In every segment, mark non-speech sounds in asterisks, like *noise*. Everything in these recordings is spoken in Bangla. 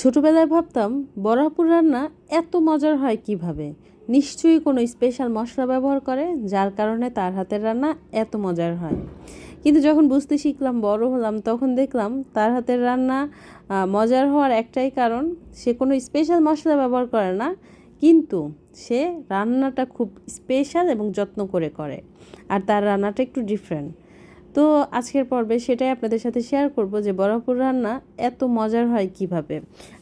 ছোটোবেলায় ভাবতাম বড়াপুর রান্না এত মজার হয় কীভাবে? নিশ্চয়ই কোনো স্পেশাল মশলা ব্যবহার করে, যার কারণে তার হাতের রান্না এত মজার হয়। কিন্তু যখন বুঝতে শিখলাম, বড় হলাম, তখন দেখলাম তার হাতের রান্না মজার হওয়ার একটাই কারণ, সে কোনো স্পেশাল মশলা ব্যবহার করে না, কিন্তু সে রান্নাটা খুব স্পেশাল এবং যত্ন করে করে। আর তার রান্নাটা একটু ডিফারেন্ট তো আজকের পর্বে সেটাই আপনাদের সাথে শেয়ার করব যে বরাপুর রান্না এত মজার হয় কীভাবে?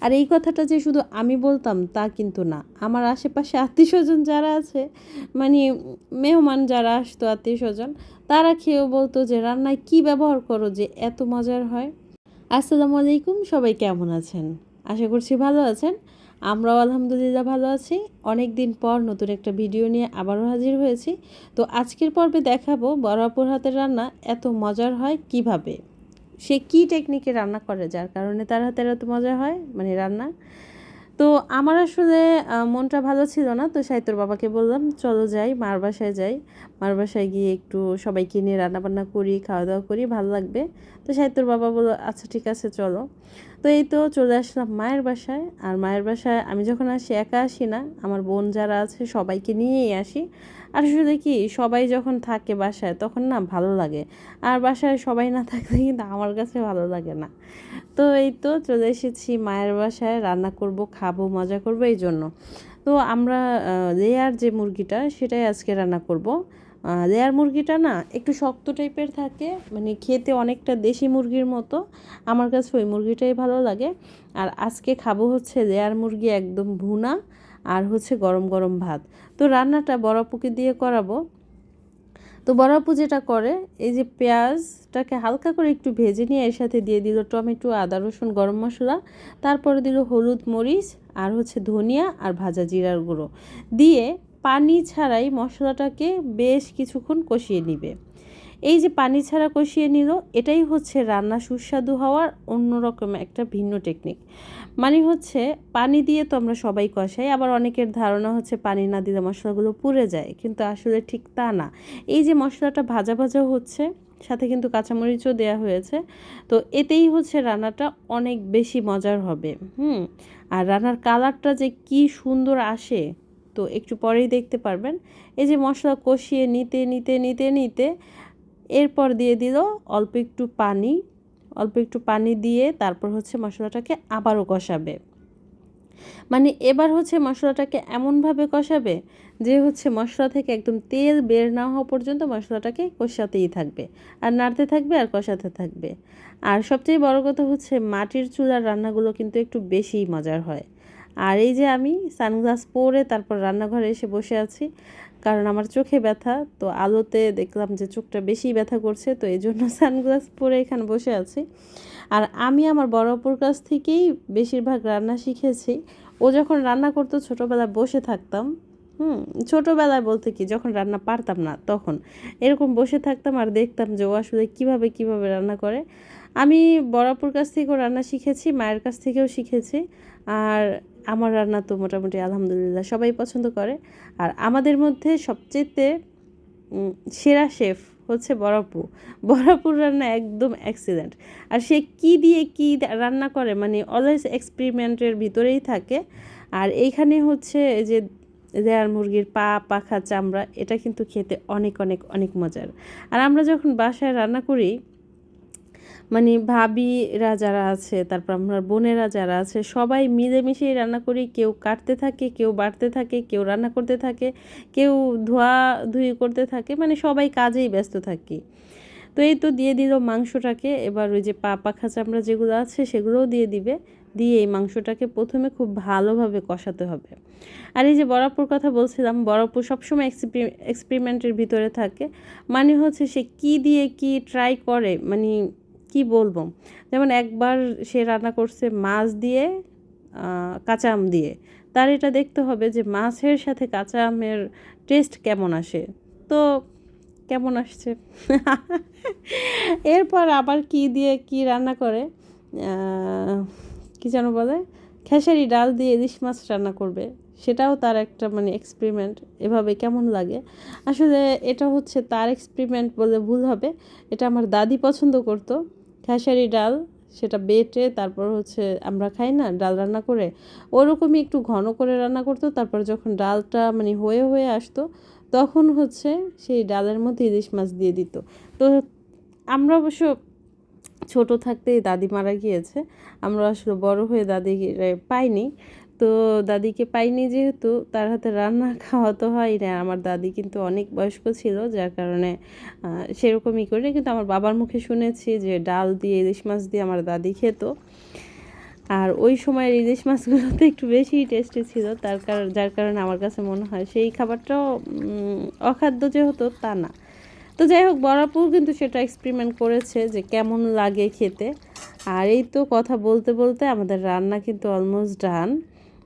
আর এই কথাটা যে শুধু আমি বলতাম তা কিন্তু না। আমার আশেপাশে আত্মীয় স্বজন যারা আছে মানে মেহমান যারা আসতো আত্মীয় স্বজন তারা খেয়েও বলতো যে, রান্নায় কি ব্যবহার করো যে এত মজার হয়? আসসালামু আলাইকুম, সবাই কেমন আছেন? আশা করছি ভালো আছেন। আমরাও আলহামদুলিল্লাহ ভালো আছি। অনেক দিন পর নতুন একটা ভিডিও নিয়ে আবারও হাজির হয়েছি। তো আজকের পর্বে দেখাবো বরাপুর হাতের রান্না এত মজার হয় কীভাবে? সে কি টেকনিকে রান্না করে যার কারণে তার হাতের এত মজা হয় মানে রান্না? তো আমার আসলে মনটা ভালো ছিল না, তো সাহিত্যর বাবাকে বললাম, চলো যাই, মার বাসায় যাই। মার বাসায় গিয়ে একটু সবাইকে নিয়ে রান্নাবান্না করি খাওয়া দাওয়া করি, ভালো লাগবে। তো সাহিত্যর বাবা বলল আচ্ছা ঠিক আছে, চলো। তো এই তো চলে আসলাম মায়ের বাসায়। আর মায়ের বাসায় আমি যখন আসি, একা আসি না, আমার বোন যারা আছে সবাইকে নিয়েই আসি। আর আসলে কি, সবাই যখন থাকে বাসায় তখন না ভালো লাগে। আর বাসায় সবাই না থাকলে কিন্তু আমার কাছে ভালো লাগে না। তো এই তো চলে এসেছি মায়ের বাসায়, রান্না করব, খাব, মজা করব, এই জন্য। তো আমরা লেয়ার যে মুরগিটা, সেটাই আজকে রান্না করব। লেয়ার মুরগিটা না একটু শক্ত টাইপের থাকে মানে খেতে অনেকটা দেশি মুরগির মতো। আমার কাছে ওই মুরগিটাই ভালো লাগে। আর আজকে খাব হচ্ছে লেয়ার মুরগি একদম ভুনা আর হচ্ছে গরম গরম ভাত। তো রান্নাটা বড়াপুকে দিয়ে করাবো। তো বড়াপু যেটা করে, এই যে পেঁয়াজটাকে হালকা করে একটু ভেজে নিয়ে এর সাথে দিয়ে দিল টমেটো, আদা, রসুন, গরম মশলা। তারপরে দিল হলুদ মরিচ আর হচ্ছে ধনিয়া আর ভাজা জিরার গুঁড়ো। দিয়ে পানি ছাড়াই মশলাটাকে বেশ কিছুক্ষণ কষিয়ে নিবে। এই যে পানি ছাড়া কষিয়ে নিল, এটাই হচ্ছে রান্না সুস্বাদু হওয়ার অন্যরকম একটা ভিন্ন টেকনিক। মানে হচ্ছে পানি দিয়ে তো আমরা সবাই কষাই, আবার অনেকের ধারণা হচ্ছে পানি না দিলে মশলাগুলো পুড়ে যায়, কিন্তু আসলে ঠিক তা না। এই যে মশলাটা ভাজা ভাজা হচ্ছে, সাথে কিন্তু কাঁচামরিচও দেওয়া হয়েছে, তো এতেই হচ্ছে রান্নাটা অনেক বেশি মজার হবে। হুম, আর রান্নার কালারটা যে কি সুন্দর আসে তো একটু পরেই দেখতে পারবেন। এই যে মশলা কষিয়ে নিতে নিতে নিতে নিতে এরপর দিয়ে দিল অল্প একটু পানি। অল্প একটু পানি দিয়ে তারপর হচ্ছে মশলাটাকে আবারও কষাবে। মানে এবার হচ্ছে মশলাটাকে এমনভাবে কষাবে যে হচ্ছে মশলা থেকে একদম তেল বের না হওয়া পর্যন্ত মশলাটাকে কষাতেই থাকবে। আর নাড়তে থাকবে আর কষাতে থাকবে। আর সবচেয়ে বড় কথা হচ্ছে মাটির চুলার রান্নাগুলো কিন্তু একটু বেশিই মজার হয়। আর এই যে আমি সানগ্লাস পরে তারপর রান্নাঘরে এসে বসে আছি, কারণ আমার চোখে ব্যথা, তো আলোতে দেখলাম যে চোখটা বেশি ব্যথা করছে, তো এই জন্য *laughs* সানগ্লাস পরে এখানে বসে আছি। আর আমি আমার বড় অপুর কাছ থেকেই বেশিরভাগ রান্না শিখেছি। ও যখন রান্না করতো, ছোটোবেলায় বসে থাকতাম, হুম, ছোটোবেলায় বলতে কি, যখন রান্না পারতাম না, তখন এরকম বসে থাকতাম আর দেখতাম যে ও আসলে কীভাবে কীভাবে রান্না করে। আমি বড়াপুর কাছ থেকেও রান্না শিখেছি, মায়ের কাছ থেকেও শিখেছি। আর আমার রান্না তো মোটামুটি আলহামদুলিল্লাহ সবাই পছন্দ করে। আর আমাদের মধ্যে সবচেয়ে উম, সেরা শেফ হচ্ছে বড়াপু বড়াপুর রান্না একদম অ্যাক্সিডেন্ট আর সে কি দিয়ে কি রান্না করে মানে অলওয়েজ এক্সপেরিমেন্টের ভিতরেই থাকে। আর এইখানে হচ্ছে যে দেয়ার মুরগির পা পাখা চামড়া এটা কিন্তু খেতে অনেক অনেক অনেক মজার। আর আমরা যখন বাসায় রান্না করি মানে ভাবিরা যারা আছে, তারপর আমার বোনেরা যারা আছে, সবাই মিলেমিশেই রান্না করি। কেউ কাটতে থাকে, কেউ বাড়তে থাকে, কেউ রান্না করতে থাকে, কেউ ধোয়া ধুই করতে থাকে মানে সবাই কাজেই ব্যস্ত থাকি। তো এই তো দিয়ে দিল মাংসটাকে, এবার ওই যে পা পাখা চামড়া যেগুলো আছে সেগুলোও দিয়ে দিবে। দিয়ে এই মাংসটাকে প্রথমে খুব ভালোভাবে কষাতে হবে। আর এই যে বরাপুর কথা বলছিলাম বরাপুর সবসময় এক্সপেরিমেন্টের ভিতরে থাকে। মানে হচ্ছে সে কি দিয়ে কি ট্রাই করে মানে কি বলব? যেমন একবার সে রান্না করছে মাছ দিয়ে কাঁচা আম দিয়ে, তার এটা দেখতে হবে যে মাছের সাথে কাঁচা আমের টেস্ট কেমন আসে। তো কেমন আসছে? এরপর আবার কি দিয়ে কি রান্না করে? কি যেন বলে? খেসারি ডাল দিয়ে ইলিশ মাছ রান্না করবে। সেটাও তার একটা মানে এক্সপেরিমেন্ট এভাবে কেমন লাগে? আসলে এটা হচ্ছে তার এক্সপেরিমেন্ট বলে ভুল হবে। এটা আমার দাদি পছন্দ করতো। খেসারি ডাল, সেটা বেটে তারপর হচ্ছে আমরা খাই না, ডাল রান্না করে। ওরকমই একটু ঘন করে রান্না করতো, তারপর যখন ডালটা মানে হয়ে হয়ে আসতো, তখন হচ্ছে সেই ডালের মধ্যে ইলিশ মাছ দিয়ে দিত। তো আমরা অবশ্য ছোট থাকতেই দাদি মারা গিয়েছে, আমরা আসলে বড় হয়ে দাদি পাইনি। তো দাদিকে পাইনি যেহেতু, তার হাতে রান্না *laughs* খাওয়া তো হয় না আমার দাদি কিন্তু অনেক বয়স্ক ছিল, যার কারণে সেরকমই করে। কিন্তু আমার বাবার মুখে শুনেছি যে ডাল দিয়ে ইলিশ মাছ দিয়ে আমার দাদি খেত। আর ওই সময়ের ইলিশ মাছগুলোতে *laughs* একটু বেশি টেস্টি ছিল। তার কারণ যার কারণে আমার কাছে মনে হয় সেই খাবারটাও অখাদ্য যেহেতু, তা না। তো যাই হোক বরাপুর কিন্তু সেটা এক্সপেরিমেন্ট করেছে যে কেমন লাগে খেতে। আর এই তো কথা বলতে বলতে আমাদের রান্না কিন্তু অলমোস্ট ডান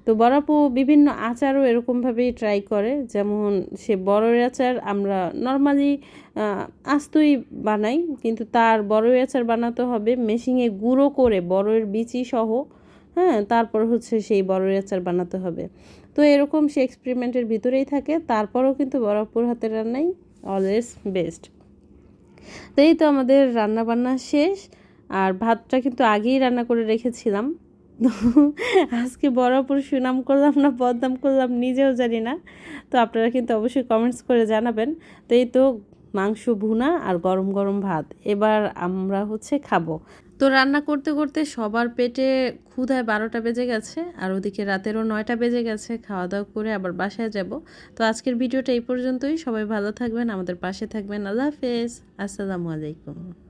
তো বড়াপু বিভিন্ন আচারও এরকমভাবেই ট্রাই করে। যেমন সে বড়ের আচার আমরা নর্মালি আস্তই বানাই, কিন্তু তার বড়ের আচার বানাতে হবে। মেশিনে গুঁড়ো করে বড়ের বিচি সহ হ্যাঁ তারপর হচ্ছে সেই বড়ের আচার বানাতে হবে। তো এরকম সে এক্সপেরিমেন্টের ভিতরেই থাকে। তারপরেও কিন্তু বরফপুর হাতের রান্নাই অলওয়েজ বেস্ট তো এই তো আমাদের রান্নাবান্না শেষ। আর ভাতটা কিন্তু আগেই রান্না করে রেখেছিলাম। আজকে বরাবর সুনাম করলাম না, বদনাম করলাম নিজেও জানি না। তো আপনারা কিন্তু অবশ্যই কমেন্টস করে জানাবেন। তো এই তো মাংস ভুনা আর গরম গরম ভাত। এবার আমরা হচ্ছে খাব। তো রান্না করতে করতে সবার পেটে ক্ষুধায় বারোটা বেজে গেছে আর ওদিকে রাতেরও নয়টা বেজে গেছে। খাওয়া দাওয়া করে আবার বাসায় যাব। তো আজকের ভিডিওটা এই পর্যন্তই। সবাই ভালো থাকবেন, আমাদের পাশে থাকবেন। আল্লাহ হাফেজ। আসসালামু আলাইকুম।